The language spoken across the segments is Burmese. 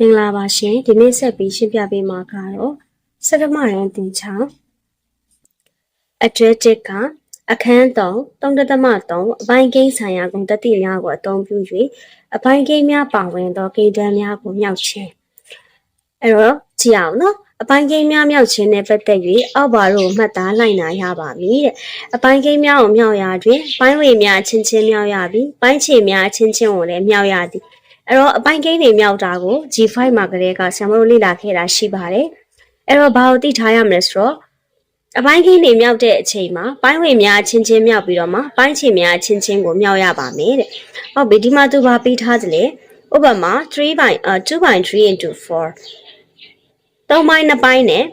မင်္ဂလာပါရှင်ဒီနေ့ဆက်ပြီးရှင်းပြပေးမှာကတော့စကမရန်တင်ချောင်းအကျွဲတစ်ကအခန်း3 3.3အပိုင်းကိန်းဆိုင်ရာဂုဏ်တတိများကိုအသုံးပြု၍အပိုင်းကိန်းများပါဝင်သောကိန်းတန်းများကိုမြောက်ခြင်းအဲ့တော့ကြည့်အောင်နော်အပိုင်းကိန်းများမြောက်ခြင်းနဲ့ပတ်သက်၍အောက်ပါတို့မှတ်သားလိုက်နာရပါမည်တဲ့အပိုင်းကိန်းများကိုမြောက်ရာတွင်ပိုင်းဝေများချင်းချင်းမြောက်ရပြီးပိုင်းခြေများချင်းချင်းကိုလည်းမြောက်ရသည် အဲ့တော့အပိုင်းကိန်းတွေမြောက်တာကို G5 မှာကလေးကဆရာမတို့လေ့လာခဲ့တာရှိပါတယ်။အဲ့တော့ဘာကိုသိထားရမလဲဆိုတော့အပိုင်းကိန်းတွေမြောက်တဲ့အချိန်မှာပိုင်းဝင်များချင်းချင်းမြောက်ပြီးတော့မှပိုင်းချင်များချင်းချင်းကိုမြောက်ရပါမယ်တဲ့။ဟုတ်ပြီဒီမှာသူဘာပေးထားသလဲ။ဥပမာ3 by 2 into 4 3ပိုင်း2ပိုင်းနဲ့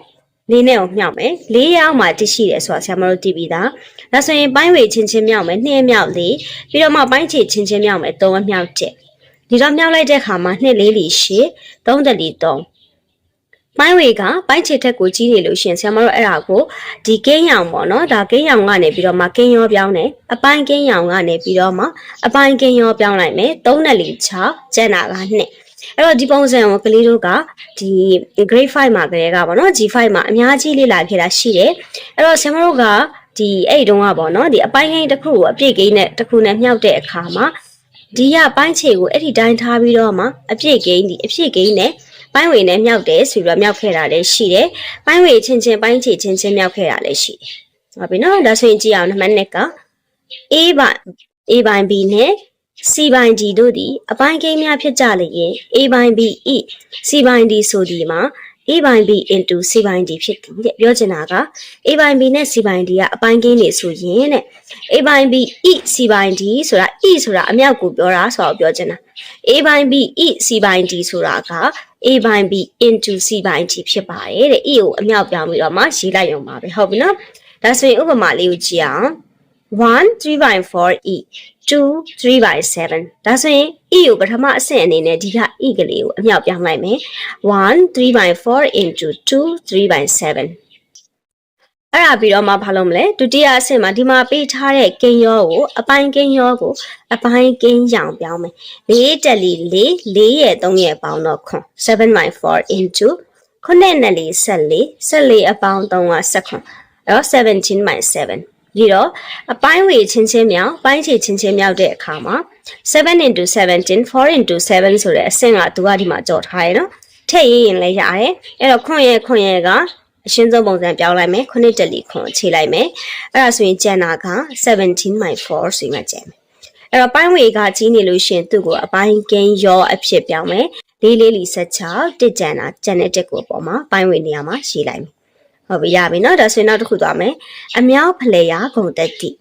လေးနဲ့ကိုမြောက်မယ်။လေးရောက်မှတရှိတယ်ဆိုတာဆရာမတို့သိပြီးသား။ဒါဆိုရင်ပိုင်းဝေချင်းချင်းမြောက်မယ်2မြောက်လေးပြီးတော့မှပိုင်းချေချင်းချင်းမြောက်မယ်3မြောက်7 ဒီတော့မြောက်လိုက်တဲ့ခါမှာ2လေးလီရှည်3တလီ3ပိုင်းဝေကပိုင်းချေထက်ကိုကြီးနေလို့ရှရင်ဆရာမတို့အဲ့ဒါကိုဒီကင်းရောင်ပေါ့နော်ဒါကင်းရောင်ကနေပြီးတော့မှကင်းရောပြောင်းတယ်အပိုင်းကင်းရောင်ကနေပြီးတော့မှအပိုင်းကင်းရောပြောင်းလိုက်မယ်3တလီ6ကျန်တာက2အဲ့တော့ဒီပုံစံကိုကလေးတို့ကဒီ grade 5မှာကလေးကပေါ့နော် G5 မှာအများကြီးလေ့လာဖြစ်တာရှိတယ်အဲ့တော့ဆရာမတို့ကဒီအဲ့တုန်းကပေါ့နော်ဒီအပိုင်းကိန်းတစ်ခုကိုအပြည့်ကိန်းနဲ့တစ်ခုနဲ့မြှောက်တဲ့အခါမှာ ဒီရပိုင်းခြေကိုအဲ့ဒီတိုင်းထားပြီးတော့မှအပြည့်ကိန်းဒီအပြည့်ကိန်းနဲ့ပိုင်းဝေနဲ့မြောက်တယ်ဆိုပြီးတော့မြောက်ခဲ့တာလည်းရှိတယ်ပိုင်းဝေချင်းချင်းပိုင်းခြေချင်းချင်းမြောက်ခဲ့တာလည်းရှိတယ်ဟုတ်ပြီနော်ဒါဆိုရင်ကြည့်အောင်နံပါတ်1က A ပိုင်း A ပိုင်း B နဲ့ C ပိုင်း D တို့သည်အပိုင်းကိန်းများဖြစ်ကြလျင် A ပိုင်း B E C ပိုင်း D ဆိုဒီမှာ A ပိုင်း B into C ပိုင်း D ဖြစ်တယ်တဲ့ပြောချင်တာက A ပိုင်း B နဲ့ C ပိုင်း D ကအပိုင်းကိန်းတွေဆိုရင်တဲ့ A ပိုင်း B E C ပိုင်း D ဆိုတာ E ဆိုတာအမြောက်ကိုပြောတာဆိုတော့ပြောချင်တာ A ပိုင်း B E C ပိုင်း D ဆိုတာက A ပိုင်း B into C ပိုင်း D ဖြစ်ပါတယ်တဲ့ E ကိုအမြောက်ပြောင်းပြီးတော့မှရေးလိုက်ရုံပါပဲဟုတ်ပြီနော်ဒါဆိုရင်ဥပမာလေးကိုကြည့်အောင်1 3 by 4 e 2 3 by 7ဒါဆိုရင် e ကိုပထမအဆင့်အနေနဲ့ဒီက e ကလေးကိုအမြောက်ပြောင်းလိုက်မယ်1 3 by 4 into 2 3 by 7အဲ့ဒါပြီးတော့မှဘာလုပ်မလဲဒုတိယအဆင့်မှာဒီမှာပေးထားတဲ့ကိန်းရောကိုအပိုင်းကိန်းရောကိုအပိုင်းကိန်းရောင်ပြောင်းမယ်၄တက်လီ၄၄ရဲ့3ရဲ့ပေါင်းတော့ခွန်7 by 4 into ခုနှစ်နဲ့လေး14 14အပေါင်း3က19အဲ့တော့17 by 7 ပြီးတော့အပိုင်းဝေချင်းချင်းမြောက်ပိုင်းချေချင်းချင်းမြောက်တဲ့အခါမှာ7 into 17 4 into 7ဆိုတဲ့အဆင့်ကသူကဒီမှာကြော်ထားရနော်ထည့်ရရင်လည်းရတယ်အဲ့တော့ခွန်ရဲ့ခွန်ရဲ့ကအရှင်းဆုံးပုံစံပြောင်းလိုက်မယ်ခုနှစ်တလီခွန်ခြေလိုက်မယ်အဲ့ဒါဆိုရင်ကျန်တာက17 my 4ဆိုမှကျန်မယ်အဲ့တော့ပိုင်းဝေကကြီးနေလို့ရှင်သူ့ကိုအပိုင်းကင်းရောအဖြစ်ပြောင်းမယ်လေးလေးလီဆက်ချတစ်ကျန်တာကျန်တဲ့တက်ကိုအပေါ်မှာပိုင်းဝေနေရာမှာရေးလိုက်မယ် ဟုတ်ပြီရပြီနော်ဒါဆိုရင်နောက်တစ်ခုသွားမယ်အမြောက်ဖလဲရဂုံတက်တိ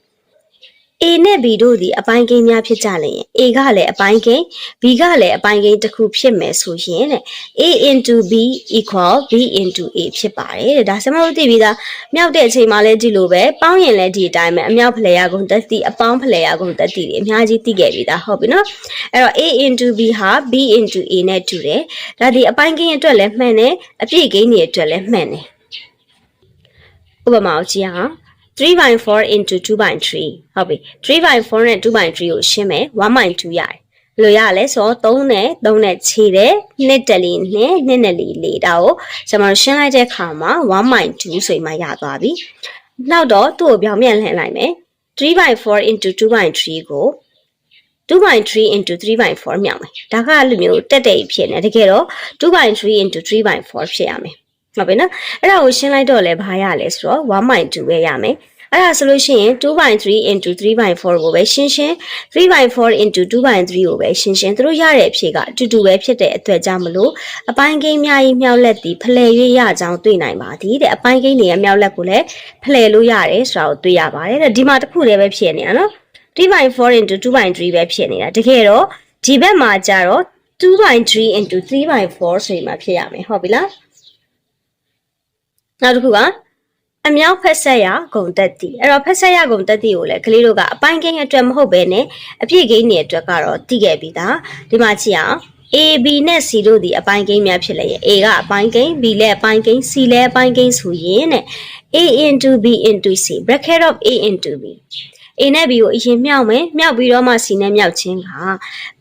A နဲ့ B တို့သည်အပိုင်းကိန်းများဖြစ်ကြလျင် A ကလည်းအပိုင်းကိန်း B ကလည်းအပိုင်းကိန်းတစ်ခုဖြစ်မယ်ဆိုရင်တဲ့ A into B equal B into A ဖြစ်ပါတယ်တဲ့ဒါဆမတို့သိပြီးသားမြောက်တဲ့အချိန်မှာလည်းဒီလိုပဲပေါင်းရင်လည်းဒီအတိုင်းပဲအမြောက်ဖလဲရကုန်တက်သည့်အပေါင်းဖလဲရကုန်တက်သည့်တွေအများကြီးသိခဲ့ပြီးသားဟုတ်ပြီနော်အဲ့တော့ A into B ဟာ B into A နဲ့တူတယ်ဒါဒီအပိုင်းကိန်းအတွက်လည်းမှန်တယ်အပြည့်ကိန်းတွေအတွက်လည်းမှန်တယ် ဥပမာကိုကြည့်အောင်3 by 4 into 2 by 3ဟုတ်ပြီ3 by 4နဲ့2 by 3ကိုရှင်းမယ်1 by 2ရတယ်ဘယ်လိုရလဲဆိုတော့3နဲ့3နဲ့ခြေတယ်2တလီနဲ့2နဲ့လီလေးတာကိုကျွန်တော်ရှင်းလိုက်တဲ့အခါမှာ1 by 2ဆိုရင်မှရသွားပြီနောက်တော့သူ့ကိုပြောင်းပြန်လှည့်လိုက်မယ်3 by 4 into 2 by 3ကို2 by 3 into 3 by 4မြောက်မယ်ဒါကလိုမျိုးတက်တဲ့ဖြစ်နေတကယ်တော့2 by 3 into 3 by 4ဖြစ်ရမယ် ဟုတ်ပြီနော်အဲ့ဒါကိုရှင်းလိုက်တော့လဲဘာရလဲဆိုတော့1.2ပဲရမယ်အဲ့ဒါဆိုလို့ရှိရင်2.3 into 3.4ကိုပဲရှင်းရှင်း3.4 into 2.3ကိုပဲရှင်းရှင်းသူတို့ရတဲ့အဖြေကအတူတူပဲဖြစ်တဲ့အတွက်ကြောင့်မလို့အပိုင်းကိန်းများကြီးမြောက်လက်သည်ဖလှယ်၍ရကြောင်းတွေ့နိုင်ပါသည်တဲ့အပိုင်းကိန်းတွေရဲ့မြောက်လက်ကိုလည်းဖလှယ်လို့ရတယ်ဆိုတာကိုတွေ့ရပါတယ်တဲ့ဒီမှာတစ်ခုတည်းပဲဖြစ်နေတာနော်3.4 into 2.3ပဲဖြစ်နေတာတကယ်တော့ဒီဘက်မှာကျတော့2.3 into 3.4ဆိုရင်မှဖြစ်ရမယ်ဟုတ်ပြီလား နောက်တစ်ခုကအမြောက်ဖက်ဆက်ရဂုံတက်တီအဲ့တော့ဖက်ဆက်ရဂုံတက်တီကိုလည်းကလေးတို့ကအပိုင်းကိန်းအတွက်မဟုတ်ဘဲနဲ့အပြည့်ကိန်းတွေအတွက်ကတော့တည်ခဲ့ပြီးသားဒီမှာကြည့်အောင် A B နဲ့ C တို့ဒီအပိုင်းကိန်းများဖြစ်လေရဲ့ A ကအပိုင်းကိန်း B လည်းအပိုင်းကိန်း C လည်းအပိုင်းကိန်းဆိုရင်တဲ့ A into B into C bracket of A into B A A နဲ့ B ကိုအရင်မြောက်မယ်မြောက်ပြီးတော့မှ C နဲ့မြောက်ခြင်းက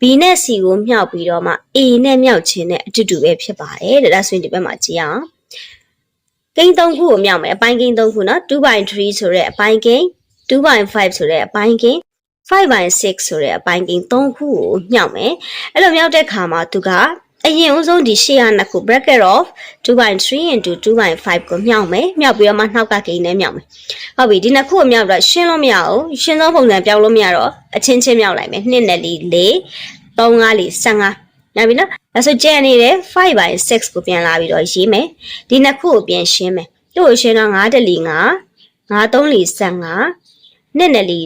B နဲ့ C ကိုမြောက်ပြီးတော့မှ A နဲ့မြောက်ခြင်းနဲ့အတူတူပဲဖြစ်ပါတယ်တဲ့ဒါဆိုရင်ဒီဘက်မှာကြည့်အောင် ကိန်း၃ခုကိုမြောက်မယ်အပိုင်းကိန်း၃ခုနော်2/3ဆိုတဲ့အပိုင်းကိန်း2/5ဆိုတဲ့အပိုင်းကိန်း5/6ဆိုတဲ့အပိုင်းကိန်း၃ခုကိုမြောက်မယ်အဲ့လိုမြောက်တဲ့ခါမှာသူကအရင်ဦးဆုံးဒီရှေ့ရနှစ်ခု bracket of 2/3 into 2/5ကိုမြောက်မယ်မြောက်ပြီးတော့မှနှောက်ကကိန်းနဲ့မြောက်မယ်ဟုတ်ပြီဒီနှစ်ခုကိုမြောက်တော့ရှင်းလို့မရဘူးရှင်းသောပုံစံပြောင်းလို့မရတော့အချင်းချင်းမြောက်လိုက်မယ်2နဲ့4 4 3 5 4 15 နားပြီနော်ဒါဆိုကျန်နေတဲ့5 by 6ကိုပြန်လာပြီးတော့ရေးမယ်ဒီနှစ်ခုကိုပြန်ရှင်းမယ်သူ့ကိုရှင်းတော့9တလီ9 9 3လီ15နှစ်နဲ့လီ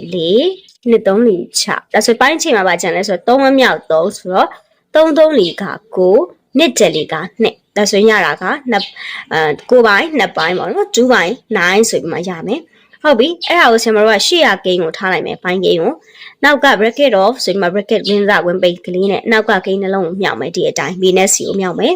4နှစ်3လီ6ဒါဆိုပိုင်းချိန်မှာပါကျန်လဲဆိုတော့3မမြောက်3ဆိုတော့3 3လီက9နှစ်တလီက2ဒါဆိုရင်ရတာက2အဲ9ပိုင်း2ပိုင်းပေါ့နော်2ပိုင်း9ဆိုပြီးမှရမယ် ဟုတ်ပြီအဲ့ဒါကိုဆင်မတို့ကရှေ့ရကိန်းကိုထားလိုက်မယ်ပိုင်းကိန်းကိုနောက်က bracket of ဆိုပြီးမှ bracket ဝင်းစားဝင်ပိတ်ကလေးနဲ့နောက်ကကိန်းနှလုံးကိုမြောက်မယ်ဒီအတိုင်း b နဲ့ c ကိုမြောက်မယ်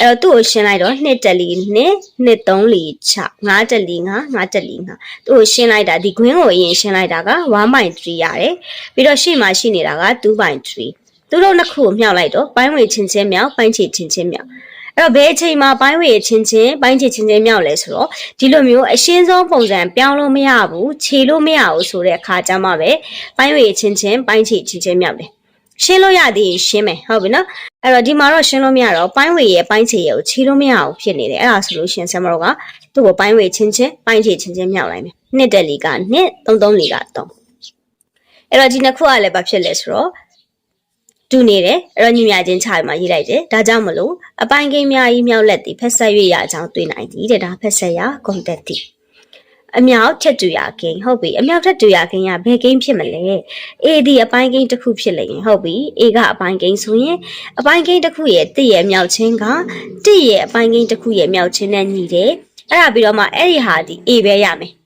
အဲ့တော့သူ့ကိုရှင်းလိုက်တော့2တက်လီ2 2 3လီ6 5တက်လီ9 5တက်လီ9သူ့ကိုရှင်းလိုက်တာဒီ green ကိုအရင်ရှင်းလိုက်တာက1.3ရတယ်ပြီးတော့ရှေ့မှာရှိနေတာက2.3သူတို့နှစ်ခုကိုမြောက်လိုက်တော့ပိုင်းဝေချင်းချင်းမြောက်ပိုင်းချေချင်းချင်းမြောက် အဲ့တော့ဘယ်အချိန်မှာပိုင်းဝေချင်းချင်းပိုင်းချေချင်းချင်းမြောက်လဲဆိုတော့ဒီလိုမျိုးအရှင်းဆုံးပုံစံပြောင်းလို့မရဘူးခြေလို့မရဘူးဆိုတဲ့အခါကျမှပဲပိုင်းဝေချင်းချင်းပိုင်းချေချင်းချင်းမြောက်တယ်ရှင်းလို့ရသေးရင်ရှင်းမယ်ဟုတ်ပြီနော်အဲ့တော့ဒီမှာတော့ရှင်းလို့မရတော့ပိုင်းဝေရဲ့ပိုင်းချေရဲ့ကိုခြေလို့မရဘူးဖြစ်နေတယ်အဲ့ဒါဆိုလို့ရှင်းဆမ်မတော့ကသူ့ကိုပိုင်းဝေချင်းချင်းပိုင်းချေချင်းချင်းမြောက်လိုက်မယ်နှစ်တက်လီကနှစ်သုံးသုံးလီကသုံးအဲ့တော့ဒီနှစ်ခုကလည်းဘာဖြစ်လဲဆိုတော့ တူနေတယ်အဲ့တော့ညီမချင်းချာမှာရေးလိုက်တယ်ဒါကြောင့်မလို့အပိုင်းကိန်းများကြီးမြောက်လက်သည်ဖက်ဆက်၍ရအကြောင်းတွေ့နိုင်သည်တဲ့ဒါဖက်ဆက်ရဂုံတက်သည်အမြောက်ထက်တူရကိန်းဟုတ်ပြီအမြောက်ထက်တူရကိန်းကဘယ်ကိန်းဖြစ်မလဲ A ဒီအပိုင်းကိန်းတစ်ခုဖြစ်လိမ့်ရင်ဟုတ်ပြီ A ကအပိုင်းကိန်းဆိုရင်အပိုင်းကိန်းတစ်ခုရဲ့တစ်ရဲ့မြောက်ချင်းကတစ်ရဲ့အပိုင်းကိန်းတစ်ခုရဲ့မြောက်ချင်းနဲ့ညီတယ်အဲ့ဒါပြီးတော့မှအဲ့ဒီဟာဒီ A ပဲရမယ်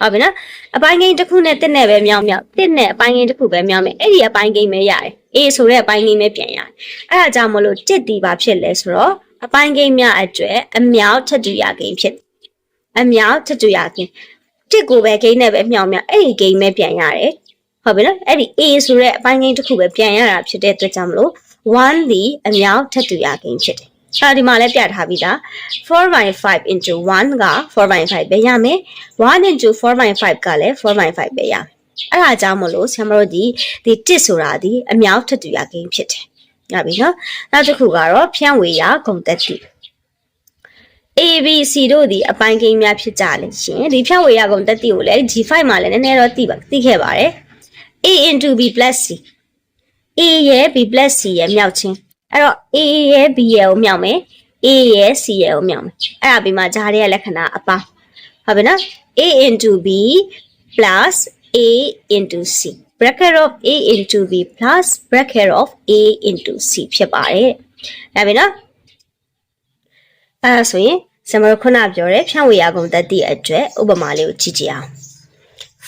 ဟုတ်ပြီနော်အပိုင်းကိန်းတစ်ခုနဲ့တစ်နဲ့ပဲမြောက်မြောက်တစ်နဲ့အပိုင်းကိန်းတစ်ခုပဲမြောက်မယ်အဲ့ဒီအပိုင်းကိန်းပဲရတယ် A ဆိုတဲ့အပိုင်းကိန်းပဲပြန်ရတယ်အဲ့ဒါကြောင့်မလို့တစ်ဒီပါဖြစ်လဲဆိုတော့အပိုင်းကိန်းများအတွက်အမြောက်ထက်တူရကိန်းဖြစ်အမြောက်ထက်တူရကိန်းတစ်ကိုပဲကိန်းနဲ့ပဲမြောက်မြောက်အဲ့ဒီကိန်းပဲပြန်ရတယ်ဟုတ်ပြီနော်အဲ့ဒီ A ဆိုတဲ့အပိုင်းကိန်းတစ်ခုပဲပြန်ရတာဖြစ်တဲ့အတွက်ကြောင့်မလို့1ဒီအမြောက်ထက်တူရကိန်းဖြစ်တယ် အဲ့ဒီမှာလည်းပြထားပြီးသား4/5 into 1က4/5ပဲရမယ်1 into 4/5ကလည်း4/5ပဲရမယ်အဲ့ဒါကြောင့်မလို့ဆရာမတို့ဒီဒီတစ်ဆိုတာဒီအမြောက်ထက်တူရကိန်းဖြစ်တယ်ရပြီနော်နောက်တစ်ခုကတော့ဖြန့်ဝေရဂုံတက်တိ A B C တို့ဒီအပိုင်းကိန်းများဖြစ်ကြလေရှင်ဒီဖြန့်ဝေရဂုံတက်တိကိုလည်း G5 မှာလည်းနည်းနည်းတော့သိပါသိခဲ့ပါတယ် A into B plus C A ရဲ့ B plus C ရဲ့မြောက်ချင်း အဲ့တော့ A ရဲ့ B ရဲ့ကိုမြောက်မယ် A ရဲ့ C ရဲ့ကိုမြောက်မယ်အဲ့ဒါပြီးမှဂျားရဲ့လက္ခဏာအပေါင်းဟုတ်ပြီနော် A into B plus A into C bracket of A into B plus bracket of A into C ဖြစ်ပါတယ်ဒါပြီနော်အဲ့ဒါဆိုရင်စမရခုနပြောတဲ့ဖြန့်ဝေရကုန်တတိအတွက်ဥပမာလေးကိုကြည့်ကြည့်အောင်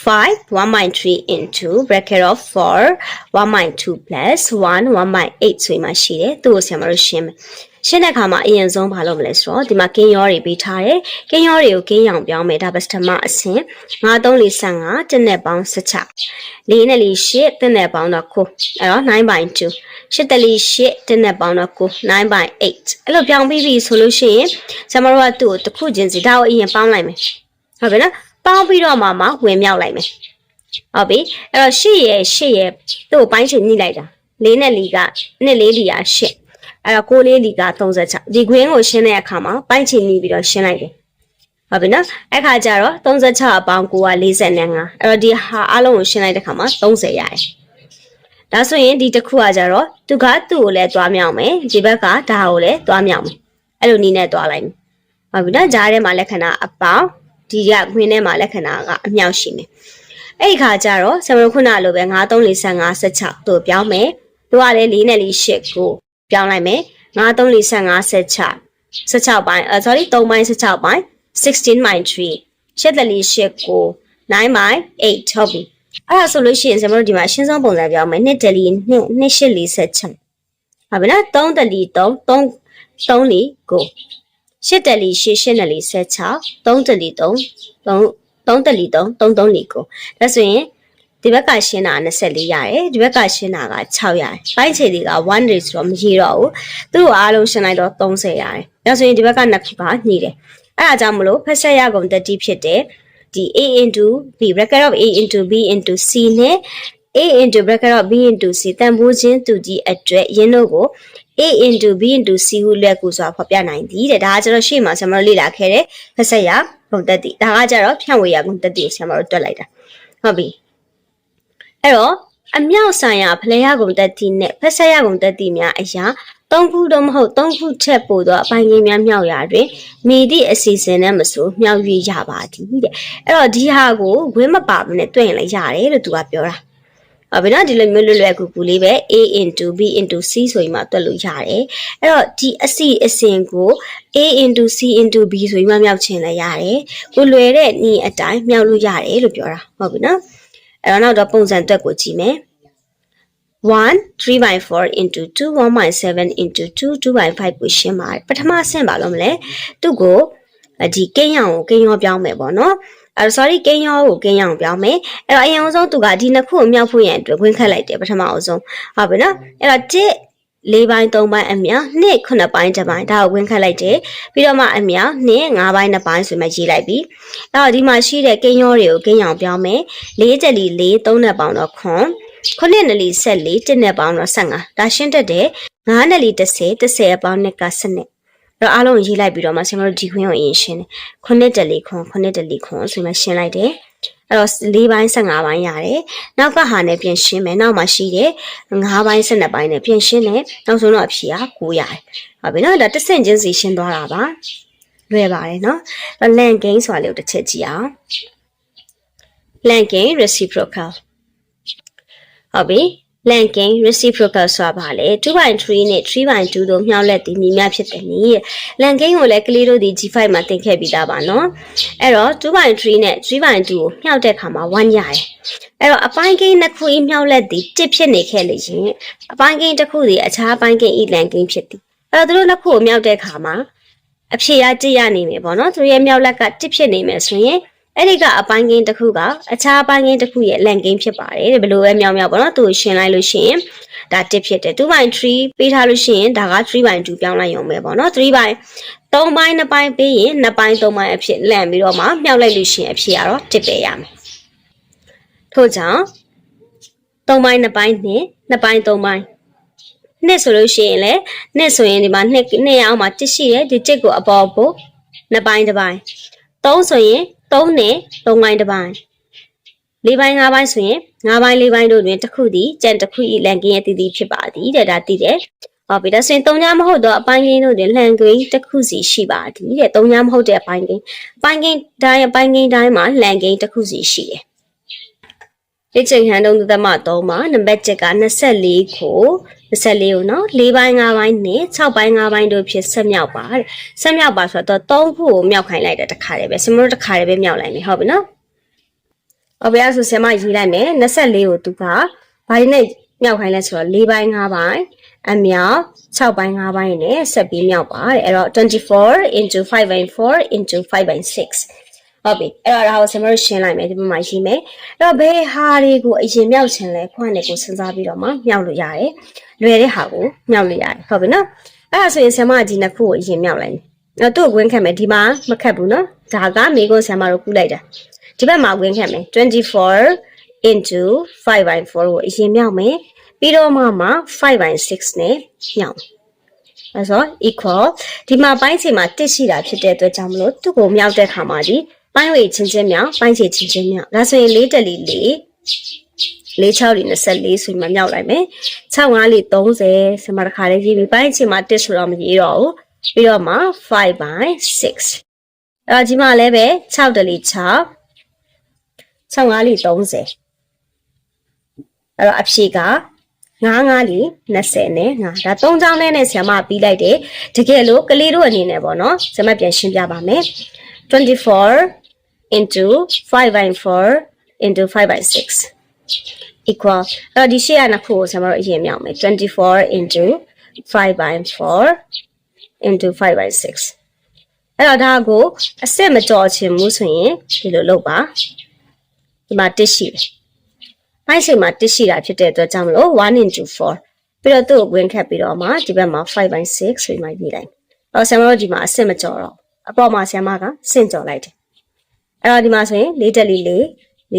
5 1.3 into bracket of 4 1.2 plus 1 1.8ဆိုရင်မှရှိတယ်သူ့ကိုဆရာမတို့ရှင်းမယ်ရှင်းတဲ့အခါမှာအရင်ဆုံးဘာလုပ်မလဲဆိုတော့ဒီမှာကင်းရောတွေပေးထားတယ်ကင်းရောတွေကိုကင်းရောင်ပြောင်းမယ်ဒါပစထမအဆင့်9 3 4 15တက်နဲ့ပေါင်း16လေးနဲ့လေး8တက်နဲ့ပေါင်းတော့9အဲ့တော့9.2 8တက်လေး8တက်နဲ့ပေါင်းတော့9 9.8အဲ့လိုပြောင်းပြီးပြီဆိုလို့ရှိရင်ဆရာမတို့ကသူ့ကိုတစ်ခုချင်းစီဒါကိုအရင်ပေါင်းလိုက်မယ်ဟုတ်ပြီနော် ပေါင်းပြီးတော့မှမှဝင်မြောက်လိုက်မယ်ဟုတ်ပြီအဲ့တော့ရှစ်ရဲ့ရှစ်ရဲ့သူ့ကိုပိုင်းချိန်ညှိလိုက်တာလေးနဲ့လီကနှစ်လေးလီကရှစ်အဲ့တော့ကိုလေးလီက36ဒီ green ကိုရှင်းတဲ့အခါမှာပိုင်းချိန်ညှိပြီးတော့ရှင်းလိုက်တယ်ဟုတ်ပြီနော်အဲ့ခါကျတော့36အပေါင်း9က45အဲ့တော့ဒီဟာအလုံးကိုရှင်းလိုက်တဲ့အခါမှာ30ရတယ်ဒါဆိုရင်ဒီတစ်ခုကကြတော့သူကသူ့ကိုလည်းသွားမြောက်မယ်ဒီဘက်ကဒါကိုလည်းသွားမြောက်မယ်အဲ့လိုနည်းနဲ့သွားလိုက်မယ်ဟုတ်ပြီနော်ဂျားထဲမှာလက္ခဏာအပေါင်း ဒီကခွင်းထဲမှာလက္ခဏာကအမြောက်ရှိမယ်အဲ့ဒီခါကျတော့ဆမရခုနလိုပဲ9 3 4 5 16တို့ပြောင်းမယ်သူကလည်း4နဲ့4 8ကိုပြောင်းလိုက်မယ်9 3 4 5 16 16ပိုင်းအဲ sorry 3ပိုင်း16ပိုင်း16 by 3ရှစ်တလီ8ကို9 by 8ဟုတ်ပြီအဲ့ဒါဆိုလို့ရှိရင်ကျွန်တော်တို့ဒီမှာအရှင်းဆုံးပုံစံပြောင်းမယ်2တလီ2 2 8 4 16ဟုတ်ပြီနော်3တလီ3 3 3လီကို ရှစ်တလီရှစ်ရှစ်နလီ16 3တလီ3 3 3တလီ3 3 3လီကိုဒါဆိုရင်ဒီဘက်ကရှင်းတာ24ရတယ်ဒီဘက်ကရှင်းတာက6ရတယ်ပိုင်းခြေတွေက1 day ဆိုတော့မရေတော့ဘူးသူတို့အားလုံးရှင်းလိုက်တော့30ရတယ်ဒါဆိုရင်ဒီဘက်ကနှစ်ခုကညှိတယ်အဲ့ဒါကြောင့်မလို့ဖက်ဆက်ရကုန်တတိဖြစ်တဲ့ဒီ a into b bracket of a into b into c နဲ့ a into bracket of b into c တန်ဖိုးချင်းသူကြီးအတွက်ရင်းတို့ကို a into b into c ဟုလက်ကူစွာဖော်ပြနိုင်သည်တဲ့ဒါကကျတော့ရှေ့မှာဆရာမတို့လေ့လာခဲ့တဲ့ဖက်ဆက်ရကုန်တတိဒါကကျတော့ဖြန့်ဝေရကုန်တတိကိုဆရာမတို့တွက်လိုက်တာဟုတ်ပြီအဲ့တော့အမြောက်ဆိုင်ရာဖလဲရကုန်တတိနဲ့ဖက်ဆက်ရကုန်တတိများအရာသုံးခုတော့မဟုတ်သုံးခုထက်ပိုသောအပိုင်းကြီးများမြောက်ရာတွင်မိသည့်အစီအစဉ်နဲ့မဆိုမြောက်၍ရပါသည်တဲ့အဲ့တော့ဒီဟာကိုဝင်းမပါဘဲနဲ့တွေ့ရင်လည်းရတယ်လို့သူကပြောတာအ ဘယ်တော့ဒီလိုမျိုးလွယ်လွယ်ကူကူလေးပဲ a into b into c ဆိုပြီးမှတွက်လို့ရတယ်အဲ့တော့ဒီအစီအစဉ်ကို a into c into b ဆိုပြီးမှမြောက်ချင်လည်းရတယ်ကိုလွယ်တဲ့ဤအတိုင်းမြောက်လို့ရတယ်လို့ပြောတာဟုတ်ပြီနော်အဲ့တော့နောက်တော့ပုံစံတွက်ကိုကြည့်မယ်1 3 by 4 into 2 1 by 7 into 2 2 by 5ကိုရှင်းပါတယ်ပထမဆင့်ပါလို့မလဲသူ့ကိုဒီကိန်းရောင်ကိုကိန်းရောပြောင်းမယ်ပေါ့နော် အဲ sorry ကိန်းရောကိုကိန်းရောင်ပြောင်းမယ်အဲ့တော့အရင်ဆုံးသူကဒီနှစ်ခုကိုမြောက်ဖို့ရန်အတွက်ခွင့်ခတ်လိုက်တယ်ပထမအဆုံးဟုတ်ပြီနော်အဲ့တော့1၄ပိုင်း၃ပိုင်းအမြောက်2 9ပိုင်းတစ်ပိုင်းဒါကိုဝင်ခတ်လိုက်တယ်ပြီးတော့မှအမြောက်2 5ပိုင်း2ပိုင်းဆိုမှရေးလိုက်ပြီအဲ့တော့ဒီမှာရှိတဲ့ကိန်းရောတွေကိုကိန်းရောင်ပြောင်းမယ်၄ချက်လီ၄၃နဲ့ပေါင်းတော့ခွန်ခုနှစ်နလီဆက်၄တစ်နဲ့ပေါင်းတော့15ဒါရှင်းတတ်တယ်9နလီ30 30ပေါင်းနဲ့ကစနစ်အဲ့ တော့အားလုံးရေးလိုက်ပြီးတော့မှဆင်မတို့ဒီခွင်းကိုအရင်ရှင်းတယ်ခုနှစ်တလီခွန်ခုနှစ်တလီခွန်ဆိုမှရှင်းလိုက်တယ်အဲ့တော့၄ပိုင်း15ပိုင်းရတယ်နောက်ကဟာနဲ့ပြင်ရှင်းမယ်နောက်မှရှိတယ်5ပိုင်း12ပိုင်းနဲ့ပြင်ရှင်းတယ်နောက်ဆုံးတော့အဖြေက9ရတယ်ဟုတ်ပြီနော်ဒါတစ်ဆင့်ချင်းစီရှင်းသွားတာပါလွယ်ပါတယ်နော်အဲ့တော့ land gain ဆိုတာလေးကိုတစ်ချက်ကြည့်အောင် land gain reciprocal ဟုတ်ပြီ Lanking reciprocal ဆိုတာပါလေ2/3နဲ့3/2တို့မြောက်လက်တည်မြည်များဖြစ်တယ်နီး Lanking ကိုလည်းကလေးတို့ဒီ G5 မှာသင်ခဲ့ပြီးသားပါနော်အဲ့တော့2/3နဲ့3/2ကိုမြောက်တဲ့ခါမှာ1ရတယ်အဲ့တော့အပိုင်းကိန်းတစ်ခုဤမြောက်လက်တည်1ဖြစ်နေခဲ့လေရင်အပိုင်းကိန်းတစ်ခုဒီအခြားအပိုင်းကိန်းဤ Lanking ဖြစ်သည်အဲ့တော့တို့နှစ်ခုကိုမြောက်တဲ့ခါမှာအဖြေရကြည့်ရနေမယ်ပေါ့နော်သူရဲ့မြောက်လက်က1ဖြစ်နေမယ်ဆိုရင် အဲ့ဒီကအပိုင်းကင်းတစ်ခုကအခြားအပိုင်းကင်းတစ်ခုရဲ့လန်ကင်းဖြစ်ပါတယ်တဲ့ဘယ်လိုပဲမြောက်မြောက်ပေါ့နော်သူကိုရှင်းလိုက်လို့ရှိရင်ဒါ1ဖြစ်တယ်2/3ပေးထားလို့ရှိရင်ဒါက3/2ပြောင်းလိုက်ရုံပဲပေါ့နော်3/3ပိုင်း2ပိုင်းပေးရင်2ပိုင်း3ပိုင်းအဖြစ်လန့်ပြီးတော့မှမြောက်လိုက်လို့ရှိရင်အဖြစ်ကတော့1ပဲရမယ်ထို့ကြောင့်3ပိုင်း2ပိုင်းနဲ့2ပိုင်း3ပိုင်းနှစ်ဆိုလို့ရှိရင်လည်းနှစ်ဆိုရင်ဒီမှာနှစ်နှစ်ရအောင်မှာတစ်ရှိတယ်ဒီတစ်ကိုအပေါ်ကိုနှစ်ပိုင်းတစ်ပိုင်းသုံးဆိုရင် 3နဲ့3ပိုင်းတစ်ပိုင်း၄ပိုင်း၅ပိုင်းဆိုရင်၅ပိုင်း၄ပိုင်းတို့တွင်တစ်ခုသည်ကြံတစ်ခု၏လန်ကင်းရဲ့တည်တည်ဖြစ်ပါသည်တဲ့ဒါတည်တယ်။ဟောပြီဒါဆိုရင်၃ညမဟုတ်တော့အပိုင်းကင်းတို့တွင်လန်ကင်းတစ်ခုစီရှိပါသည်တဲ့၃ညမဟုတ်တဲ့အပိုင်းကင်းအပိုင်းကင်းတိုင်းအပိုင်းကင်းတိုင်းမှာလန်ကင်းတစ်ခုစီရှိတယ်။ဒီချိန်ဟန်တုံးသမ3မှာနံပါတ်7က24ကို 24ကိုနော်၄ပိုင်း၅ပိုင်းနဲ့6ပိုင်း၅ပိုင်းတို့ဖြစ်ဆက်မြောက်ပါတဲ့ဆက်မြောက်ပါဆိုတော့3ခုကိုမြောက်ခိုင်းလိုက်တဲ့တခါတည်းပဲစမတို့တခါတည်းပဲမြောက်လိုက်မယ်ဟုတ်ပြီနော်ဟုတ်ပြီအဲ့ဆိုဆရာမရေးလိုက်မယ်24ကိုသူကဘာနဲ့မြောက်ခိုင်းလဲဆိုတော့၄ပိုင်း၅ပိုင်းအမြောက်6ပိုင်း5ပိုင်းနဲ့ဆက်ပြီးမြောက်ပါတဲ့အဲ့တော့24 into 5 by 4 into 5 by 6ဟုတ်ပြီအဲ့တော့ဒါကိုဆင်မလို့ရှင်းလိုက်မယ်ဒီမှာရေးမယ်အဲ့တော့ဘယ်ဟာတွေကိုအရင်မြောက်ချင်လဲခွန်းတွေကိုစဉ်းစားပြီးတော့မှမြောက်လို့ရတယ် လွယ်တဲ့ဟာကိုမြောက်လို့ရတယ်ဟုတ်ပြီနော်အဲ့ဒါဆိုရင်ဆင်မကြီးနှစ်ခုကိုအရင်မြောက်လိုက်မယ်အဲ့တော့သူ့ကိုဝင်ခတ်မယ်ဒီမှာမခတ်ဘူးနော်ဒါကမိကုန်းဆင်မတို့ကူးလိုက်တာဒီဘက်မှာဝင်ခတ်မယ်24 into 5 by 4ကိုအရင်မြောက်မယ်ပြီးတော့မှမှ5 by 6နဲ့မြောက်အဲဆို equal ဒီမှာပိုင်းချိန်မှာတစ်ရှိတာဖြစ်တဲ့အတွက်ကြောင့်မလို့သူ့ကိုမြောက်တဲ့ခါမှာဒီပိုင်းဝေချင်းချင်းမြောက်ပိုင်းချေချင်းချင်းမြောက်ဒါဆိုရင်၄တက်လီ၄ ၄6လီ24ဆိုမှမြောက်လိုက်မယ်6 5လီ30ဆိုမှတစ်ခါလေးရေးပြီးပိုင်းချိန်မှာတစ်ဆိုတော့မရေးတော့ဘူးပြီးတော့မှ5 by 6အဲ့တော့ဒီမှာလည်းပဲ6တက်လီ6 6 5လီ30အဲ့တော့အဖြေက9 9လီ20နဲ့9ဒါ3ချောင်းနဲ့ဆရာမပြီးလိုက်တယ်တကယ်လို့ကလေးတို့အနေနဲ့ပေါ့နော်ဆရာမပြန်ရှင်းပြပါမယ်24 into 5 by 4 into 5 by 6 equal အဲ့တော့ဒီရှေ့ကနှစ်ခုကိုဆရာမတို့အရင်မြောက်မယ်24 into 5 by 4 into 5 by 6အဲ့တော့ဒါကိုအစစ်မကြော်ချင်ဘူးဆိုရင်ဒီလိုလုပ်ပါဒီမှာတစ်ရှိတယ်ပိုင်းချိန်မှာတစ်ရှိတာဖြစ်တဲ့အတွက်ကြောင့်မလို့1 into 4ပြီးတော့သူ့ကိုဝင်ခတ်ပြီးတော့မှဒီဘက်မှာ5 by 6ဆိုပြီးမှရေးလိုက်။အော်ဆရာမတို့ဒီမှာအစစ်မကြော်တော့အပေါ်မှာဆရာမကစင့်ကြော်လိုက်တယ်။အဲ့တော့ဒီမှာဆိုရင်၄တက်လီ၄ ၄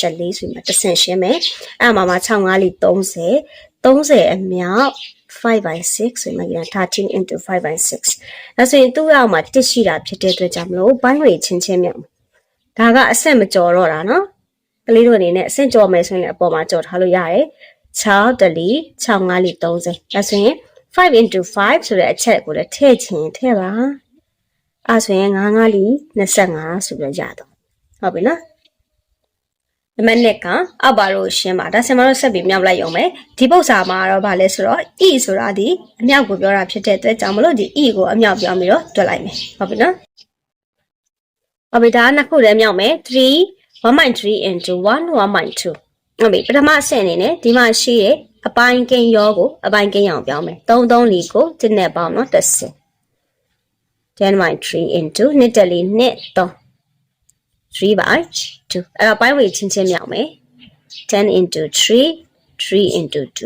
6လေး24ဆိုပြီးမှတစ်ဆင့်ရှင်းမယ်။အဲ့မှာမှာ6 5လီ30 30အမြောက်5 by 6ဆိုမှရ13 into 5 by 6ဒါဆိုရင်သူ့အောက်မှာတစ်ရှိတာဖြစ်တဲ့အတွက်ကြောင့်မလို့ဘိုင်းတွေချင်းချင်းမြောက်ဒါကအဆက်မကြော်တော့တာနော်ကလေးတို့အနေနဲ့အဆင့်ကြော်မယ်ဆိုရင်လည်းအပေါ်မှာကြော်ထားလို့ရတယ်6တလီ6 5လီ30ဒါဆိုရင်5 into 5ဆိုတဲ့အချက်ကိုလည်းထည့်ချင်ထည့်ပါအဲဆိုရင်9 5လီ25ဆိုပြီးရတော့ဟုတ်ပြီနော် နံပါတ်1ကအောက်ပါလို့ရှင်းပါဒါဆင်မတို့ဆက်ပြီးမြောက်လိုက်ရုံပဲဒီပု္ပ္ပစာမှာတော့ဗာလဲဆိုတော့ e ဆိုတာဒီအမြောက်ကိုပြောတာဖြစ်တဲ့အတွက်ကြောင့်မလို့ဒီ e ကိုအမြောက်ပြောင်းပြီးတော့တွက်လိုက်မယ်ဟုတ်ပြီနော်ဟုတ်ပြီဒါကနှစ်ခုလည်းမြောက်မယ်3 1.3 into 1 1.2ဟုတ်ပြီပထမအဆင့်အနေနဲ့ဒီမှာရှိရဲ့အပိုင်းကိန်းရောကိုအပိုင်းကိန်းအောင်ပြောင်းမယ်3 3လီကိုတစ်နဲ့ပေါင်းတော့10 10.3 into နှစ်တက်လီနှစ် 3 3 by 2အဲ့တော့ပိုင်းဝေချင်းချင်းမြောက်မယ်10 into 3 3 into 2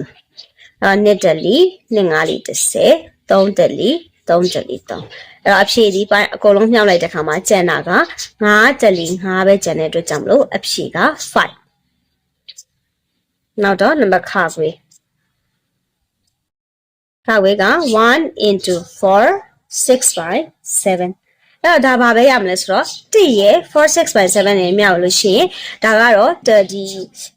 အဲ့တော့နှစ်တက်လီနှစ်ငါးလီ30 3တက်လီ3တက်လီ3အဲ့တော့အဖြေဒီပိုင်းအကုန်လုံးမြောက်လိုက်တဲ့ခါမှာကျန်တာက9တက်လီ9ပဲကျန်တဲ့အတွက်ကြောင့်မလို့အဖြေက5နောက်တော့နံပါတ်ခခွေခခွေက1 into 4 6 by 7 အဲ့တော့ဒါဘာပဲရမလဲဆိုတော့1ရဲ့4 6 by 7နဲ့မြောက်လို့ရှိရင်ဒါကတော့ဒီ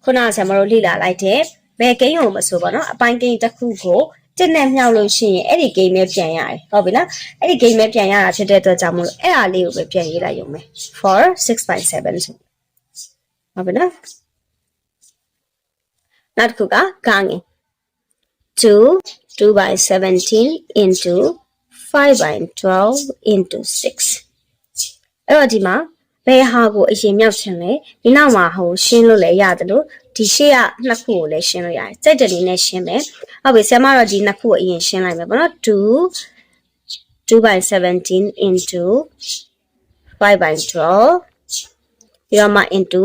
ခုနကဆရာမတို့လေ့လာလိုက်တဲ့ဘယ်ကိန်းရုံမဆိုပါတော့အပိုင်းကိန်းတစ်ခုကိုတစ်နဲ့မြောက်လို့ရှိရင်အဲ့ဒီဂိမ်းပဲပြန်ရတယ်ဟုတ်ပြီလားအဲ့ဒီဂိမ်းပဲပြန်ရတာဖြစ်တဲ့အတွက်ကြောင့်မို့လို့အဲ့အားလေးကိုပဲပြန်ရေးလိုက်ရုံပဲ4 6 by 7ဆိုဟုတ်ပြီလားနောက်တစ်ခုကဂငင်2 2 by 17 into 5 by 12 into 6အဲ့တော့ဒီမှာဘယ်ဟာကိုအရင်မြောက်ချင်လဲဒီနောက်မှာဟိုရှင်းလို့လည်းရတယ်လို့ဒီရှေ့ကနှစ်ခုကိုလည်းရှင်းလို့ရတယ်စိတ်တည်းနဲ့ရှင်းမယ်ဟုတ်ပြီဆရာမတော့ဒီနှစ်ခုကိုအရင်ရှင်းလိုက်မယ်ပေါ့နော်2 2 by 17 into 5 by 12ပြီးတော့မှ into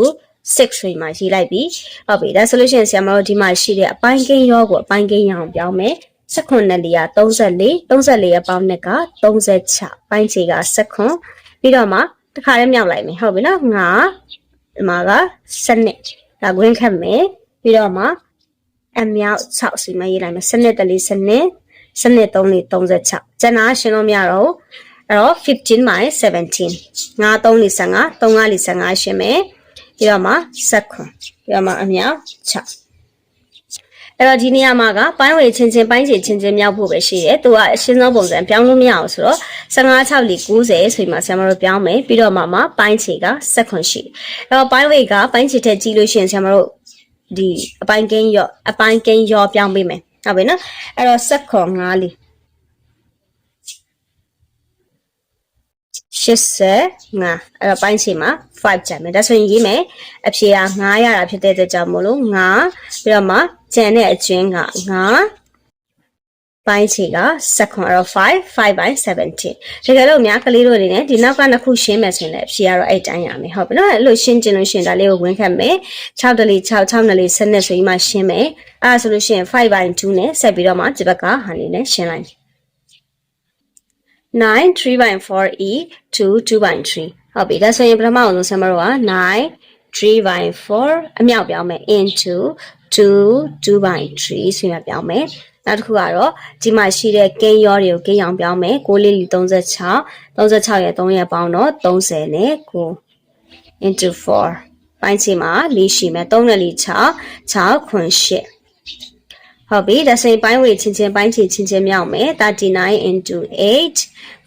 6ဆိုရင်မှရေးလိုက်ပြီဟုတ်ပြီဒါဆိုလို့ရှိရင်ဆရာမတို့ဒီမှာရှိတဲ့အပိုင်းကိန်းရောကိုအပိုင်းကိန်းရအောင်ပြောင်းမယ် 19လီက34 34ရဲ့ပေါင်းနဲ့က36ပိုင်းချေက19ပြီးတော့မှတစ်ခါလေးမြောက်လိုက်မယ်ဟုတ်ပြီနော်ငါဒီမှာကစနစ်ဒါခွင်းခတ်မယ်ပြီးတော့မှအမြောက်6စီမရေးလိုက်မယ်စနစ်တလေးစနစ်စနစ်3လေး36ကျန်တာရှင်းလို့မရတော့အဲ့တော့15 by 17ငါ3လေး15 3လေး15ရှင်းမယ်ပြီးတော့မှ7ခွန်ပြီးတော့မှအမြောက်6 အဲ့တော့ဒီနေရာမှာကပိုင်းဝေချင်းချင်းပိုင်းချေချင်းချင်းမြောက်ဖို့ပဲရှိတယ်။သူကအရှင်းဆုံးပုံစံပြောင်းလို့မရအောင်ဆိုတော့15 6လီ90ဆိုပြီးမှဆရာမတို့ပြောင်းမယ်ပြီးတော့မှမှပိုင်းချေက7ခွန်ရှိတယ်။အဲ့တော့ပိုင်းဝေကပိုင်းချေထက်ကြီးလို့ရှိရင်ဆရာမတို့ဒီအပိုင်းကင်းရော့အပိုင်းကင်းရော့ပြောင်းပေးမယ်။ဟုတ်ပြီနော်။အဲ့တော့7ခွန်5လီ85အဲ့တော့ပိုင်းချီမှာ5ကျန်မယ်ဒါဆိုရင်ရေးမယ်အဖြေက9ရတာဖြစ်တဲ့အတွက်ကြောင့်မို့လို့9ပြီးတော့မှ ကျန်တဲ့အကျွင်းက9ပိုင်းချီက7အဲ့တော့5 5 by 17တကယ်လို့များကလေးတို့အနေနဲ့ဒီနောက်ကနှစ်ခုရှင်းမယ်ဆိုရင်လည်းအဖြေကတော့အဲ့တိုင်းရမယ်ဟုတ်ပြီနော်အဲ့လိုရှင်းကျင်လို့ရှင်းဒါလေးကိုဝင်ခတ်မယ်6တလီ6 6နလီ7နဲ့ဆိုပြီးမှရှင်းမယ်အဲ့ဒါဆိုလို့ရှိရင်5 by 2နဲ့ဆက်ပြီးတော့မှဒီဘက်ကဟာနေနဲ့ရှင်းလိုက်9 3 by 4 e 2 2 by 3ဟုတ်ပြီဒါဆိုရင်ပထမအောင်ဆုံးဆမ်မတို့က9 3 by 4အမြောက်ပြောင်းမယ် into 2 2 by 3ဆိုရပြောင်းမယ်နောက်တစ်ခုကတော့ဒီမှာရှိတဲ့ကိန်းရောတွေကိုကိန်းအောင်ပြောင်းမယ်6လေးလီ36 36ရဲ့3ရဲ့ပေါင်းတော့30နဲ့9 into 4ပိုင်းချီမှာလေးရှိမယ်3နဲ့လီ6 6ခွန်8ဟုတ်ပြီဒါဆိုရင်ပိုင်းဝေချင်းချင်းပိုင်းချီချင်းချင်းမြောက်မယ်39 into 8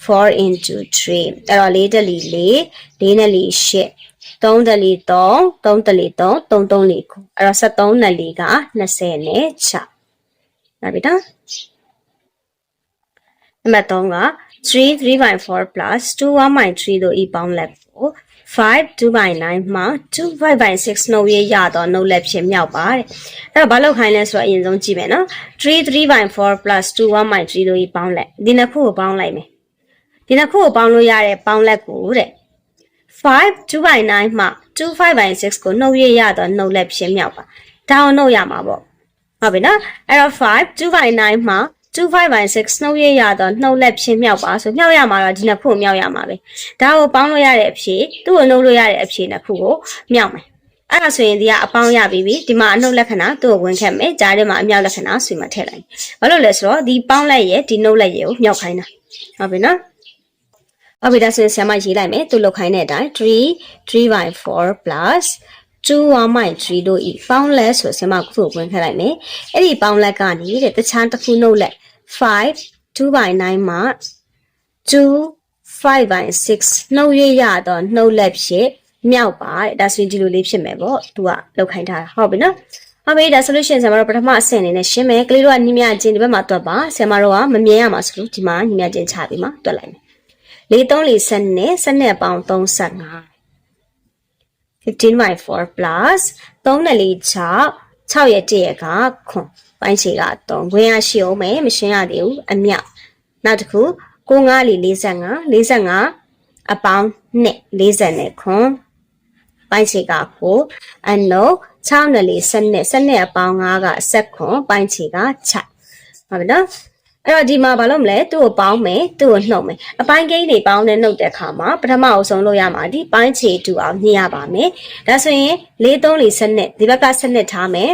4 into 3အဲ့တော့4တလီ4 4နဲ့လီ8 3တလီ3 3တလီ3 3 3လီ9အဲ့တော့73နဲ့လီက20နဲ့6နားပြီနော်နံပါတ်3က3 3 by 4 plus 2 1 by 3တို့ဤပေါင်းလက်ကို5 2 by 9မှာ2 5 by 6နှုတ်ရရတော့နှုတ်လက်ဖြစ်မြောက်ပါတဲ့အဲ့တော့ဘာလို့ခိုင်းလဲဆိုတော့အရင်ဆုံးကြည့်မယ်နော်3 3 by 4 plus 2 1 by 3တို့ဤပေါင်းလက်ဒီနှစ်ခုကိုပေါင်းလိုက်မယ်ဒီနှစ်ခုကိုပေါင်းလို့ရတဲ့ပေါင်းလက်ကိုတဲ့ 5 2 by 9မှာ2 5 by 6ကိုနှုတ်ရရတော့နှုတ်လက်ဖြစ်မြောက်ပါဒါအောင်နှုတ်ရမှာပေါ့ဟုတ်ပြီနော်အဲ့တော့5 2 by 9မှာ25 by 6နှုတ်ရရတော့နှုတ်လက်ဖြစ်မြောက်ပါဆိုမြောက်ရမှာတော့ဒီနှစ်ခုမြောက်ရမှာပဲဒါကိုပေါင်းလို့ရတဲ့အဖြေသူ့ကိုနှုတ်လို့ရတဲ့အဖြေနှစ်ခုကိုမြောက်မယ်အဲ့ဒါဆိုရင်ဒီကအပေါင်းရပြီပြီဒီမှာအနှုတ်လက္ခဏာသူ့ကိုဝင်ခဲ့မယ်ကြားထဲမှာအမြောက်လက္ခဏာဆွေမှာထည့်လိုက်ဘာလို့လဲဆိုတော့ဒီပေါင်းလက်ရဲ့ဒီနှုတ်လက်ရဲ့ကိုမြောက်ခိုင်းတာဟုတ်ပြီနော် ဟုတ်ပြီဒါဆိုရင်ဆရာမရေးလိုက်မယ်သူလောက်ခိုင်းတဲ့အတိုင်း3 3 by 4 plus 2 1 by 3တို့ဤပေါင်းလက်ဆိုဆရာမခုကိုဝင်ခဲ့လိုက်မယ်အဲ့ဒီပေါင်းလက်ကနေတဲ့တခြားတစ်ခုနှုတ်လက်5 2 by 9မှာ2 5 by 6နှုတ်ရရတော့နှုတ်လက်ဖြစ်မြောက်ပါတဲ့ဒါဆိုရင်ဒီလိုလေးဖြစ်မယ်ပေါ့သူကလောက်ခိုင်းထားတာဟုတ်ပြီနော်ဟုတ်ပြီဒါဆိုလို့ရှိရင်ဆရာမတို့ပထမအဆင့်အနေနဲ့ရှင်းမယ်ကလေးတို့ကညီမချင်းဒီဘက်မှာတွက်ပါဆရာမတို့ကမမြင်ရမှာဆိုလို့ဒီမှာညီမချင်းချပြီးမှတွက်လိုက်မယ် လေး3လေး7နဲ့7နဲ့ပေါင်း35 15 by 4 plus 3နဲ့လေး6 6ရဲ့1ရဲ့ကခွန်ပိုင်းခြေက3ဝင်ရရှိအောင်မယ်မရှင်းရသေးဘူးအမြောက်နောက်တစ်ခုကို9လီ45 45အပေါင်းနဲ့40နဲ့ခွန်ပိုင်းခြေကကိုအနို6နဲ့လေး7နဲ့7နဲ့အပေါင်း9ကအဆက်ခွန်ပိုင်းခြေက6ဟုတ်ပြီနော် အဲ့တော့ဒီမှာဘာလို့မလဲသူ့ကိုပေါင်းမယ်သူ့ကိုနှုတ်မယ်အပိုင်းကိန်းတွေပေါင်းနဲ့နှုတ်တဲ့အခါမှာပထမအဆုံးလုပ်ရမှာဒီပိုင်းခြေတူအောင်ညှိရပါမယ်ဒါဆိုရင်၄3 4စနစ်ဒီဘက်ကစနစ်ထားမယ်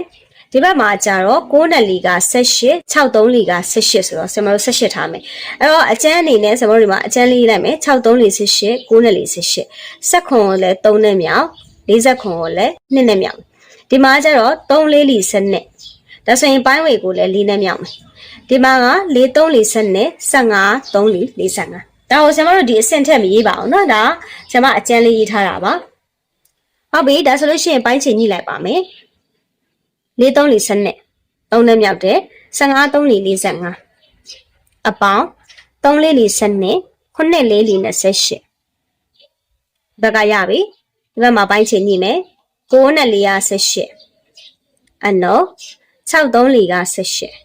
ဒီဘက်မှာကျတော့6နဲ့လီက18 6 3လီက18ဆိုတော့ဆင်မတို့18ထားမယ်အဲ့တော့အကျန်းအနေနဲ့ဆင်မတို့ဒီမှာအကျန်းလေးလိုက်မယ်6 3လီ18 6နဲ့လီ18ဆက်ခွန်ကိုလည်း3နဲ့မြောက်40ခွန်ကိုလည်း2နဲ့မြောက်ဒီမှာကျတော့3လေးလီစနစ်ဒါဆိုရင်ပိုင်းဝေကိုလည်း4နဲ့မြောက်မယ် ဒီမှာက4340နဲ့55 3445ဒါကိုဆရာမတို့ဒီအဆင့်ထက်မရေးပါအောင်နော်ဒါဆရာမအကျန်းလေးရေးထားတာပါဟုတ်ပြီဒါဆိုလို့ရှိရင်ပိုင်းချိန်ညှိလိုက်ပါမယ်4340နဲ့3နဲ့မြောက်တယ်553445အပေါင်း3440နဲ့9428ဘက်ကရပြီဒီဘက်မှာပိုင်းချိန်ညှိမယ်9418အနော်6348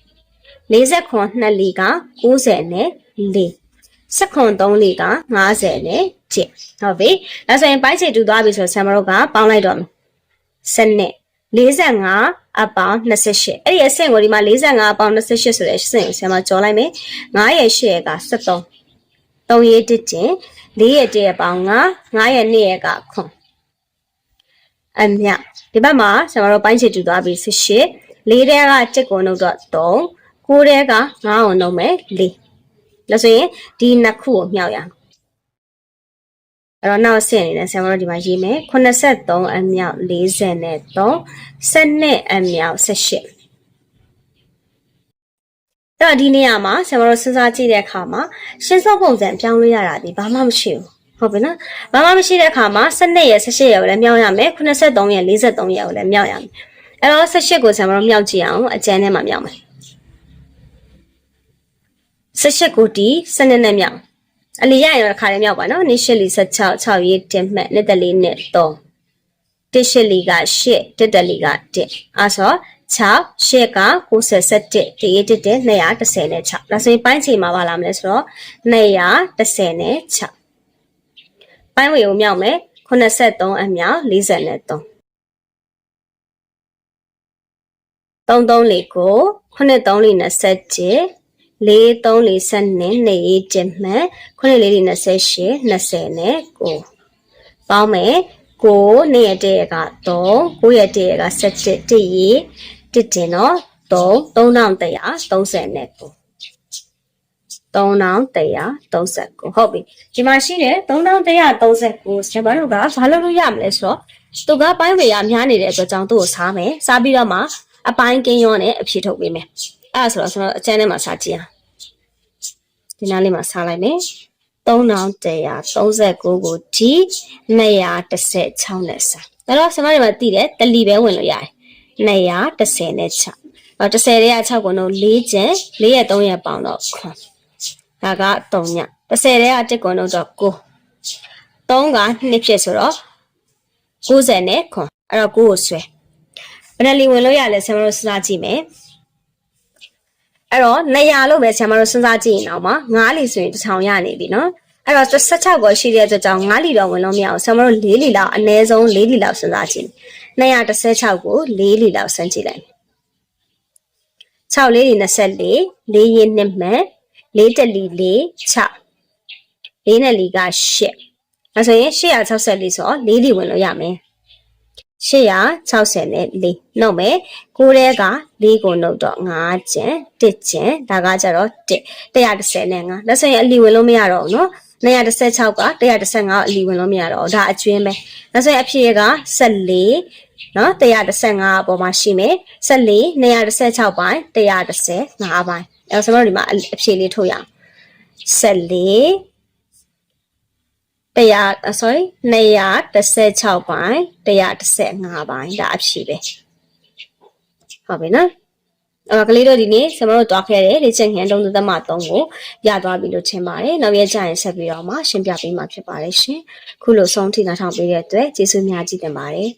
40ခွန်2လီက90နဲ့4စက်ခွန်3လီက50နဲ့7ဟုတ်ပြီဒါဆိုရင်ပိုင်းချိန်တူသွားပြီဆိုတော့ဆမ်မတို့ကပေါင်းလိုက်တော့မယ်စနစ်45အပေါင်း28အဲ့ဒီအဆင့်ကိုဒီမှာ45အပေါင်း28ဆိုတဲ့အဆင့်ကိုဆရာမကြော်လိုက်မယ်9ရဲ့8ရဲ့က73 3ရဲ့1တင်4ရဲ့1ရဲ့ပေါင်း9 9ရဲ့2ရဲ့ကခွန်အမြဒီဘက်မှာဆရာမတို့ပိုင်းချတူသွားပြီ18 4တဲ့က7ကိုနှုတ်တော့3 9တဲ့က9ကိုနှုတ်မယ်4လို့ဆိုရင်ဒီနှစ်ခုကိုမြောက်ရအောင်အဲ့တော့နောက်ဆင့်အနေနဲ့ဆရာမတို့ဒီမှာရေးမယ်83အမြောက်40နဲ့3 12အမြောက်18အဲ့တော့ဒီနေရာမှာဆရာမတို့စဉ်းစားကြည့်တဲ့အခါမှာရှင်းစောပုံစံပြောင်းလဲရတာဒီဘာမှမရှိဘူးဟုတ်ပြီနော်ဘာမှမရှိတဲ့အခါမှာ12ရဲ့18ရဲ့ကိုလည်းမြောက်ရမယ်83ရဲ့43ရဲ့ကိုလည်းမြောက်ရမယ်အဲ့တော့18ကိုဆရာမတို့မြောက်ကြည့်အောင်အကျန်းထဲမှာမြောက်မယ် 18ကိုဒီ12နဲ့မြောက်အလီရရင်တော့ခါလေးမြောက်ပါနော်နေ့8လီ16 6ရေးတင်မှတ်နေ့တလေးနဲ့3တစ်ရှစ်လီက8တစ်တလီက1အဲဆို6ရှစ်က97တရေးတစ်တဲ့210နဲ့6ဒါဆိုရင်ပိုင်းချိန်မှာပါလာမလဲဆိုတော့210နဲ့6ပိုင်းဝေကိုမြောက်မယ်83အမြောက်40နဲ့3 33လေးကို93လေး27 လေး3လေး7နဲ့2ရေးတင်မှတ်9လေးလေး28 20နဲ့9ပေါင်းမယ်9နဲ့ရဲ့တည်းက3 9ရဲ့တည်းက17တည်ရေးတစ်တင်တော့3 3130နဲ့9 3139ဟုတ်ပြီဒီမှာရှိတယ်3139ကျွန်တော်တို့ကဘာလုပ်လို့ရမလဲဆိုတော့သူကပိုင်းဝေရများနေတဲ့အတွက်ကြောင့်သူ့ကိုစားမယ်စားပြီးတော့မှအပိုင်းကင်းရောနဲ့အဖြေထုတ်ပေးမယ် အဲ့ဒါဆိုတော့ကျွန်တော်အကျန်းထဲမှာစားကြည့်အောင်ဒီနားလေးမှာစားလိုက်မယ်3139ကိုဒီ216နဲ့စားဒါတော့ဆမတွေမှာတည်တယ်တလီပဲဝင်လို့ရတယ်210နဲ့6အော်30ရဲ့6ကိုတော့4ကျန်4ရဲ့3ရဲ့ပေါင်းတော့ခွန်ဒါက3ည30ရဲ့1ကိုတော့9 3က2ဖြစ်ဆိုတော့90နဲ့ခွန်အဲ့တော့9ကိုဆွဲဘယ်နှလီဝင်လို့ရလဲဆရာမတို့စဉ်းစားကြည့်မယ် အဲ့တော့200လို့ပဲဆရာမတို့စဉ်းစားကြည့်ရင်တော့မှ9လီဆိုရင်1000ရနေပြီနော်အဲ့တော့16ကိုရှိတဲ့အတွက်ကြောင့်9လီတော့ဝင်လို့မရအောင်ဆရာမတို့4လီလောက်အနည်းဆုံး4လီလောက်စဉ်းစားကြည့်216ကို4လီလောက်ဆန်းကြည့်လိုက်မယ်6လေးတွေ24 4ရင်းနှစ်မှန်4တက်လီ4 6 4နဲ့လီက8အဲဆိုရင်864ဆိုတော့4လီဝင်လို့ရမယ် 864နှုတ်မယ်9တဲက4ကိုနှုတ်တော့5ကျန်1ကျန်ဒါကကြတော့1 135လက်စရင်အလီဝင်လို့မရတော့ဘူးနော်136က135ကိုအလီဝင်လို့မရတော့ဒါအကျွင်းပဲလက်စရင်အဖြေက14နော်135အပေါ်မှာရှိမယ်14 236ပိုင်း135ပိုင်းအဲဆိုတော့ဒီမှာအဖြေလေးထုတ်ရအောင်14 100 sorry 216ပိုင်း115ပိုင်းဒါအဖြေပဲဟုတ်ပြီနော်အဲ့ကလေးတို့ဒီနေ့ကျွန်တော်တို့တွားခဲ့တဲ့လေ့ကျင့်ခန်း3သမ3ကိုရသွားပြီလို့ထင်ပါတယ်နောက်ရက်ကျရင်ဆက်ပြီးတော့မှရှင်းပြပေးမှာဖြစ်ပါတယ်ရှင်ခုလိုဆုံးထိနားထောင်ပေးတဲ့အတွက်ကျေးဇူးများကြီးတင်ပါတယ်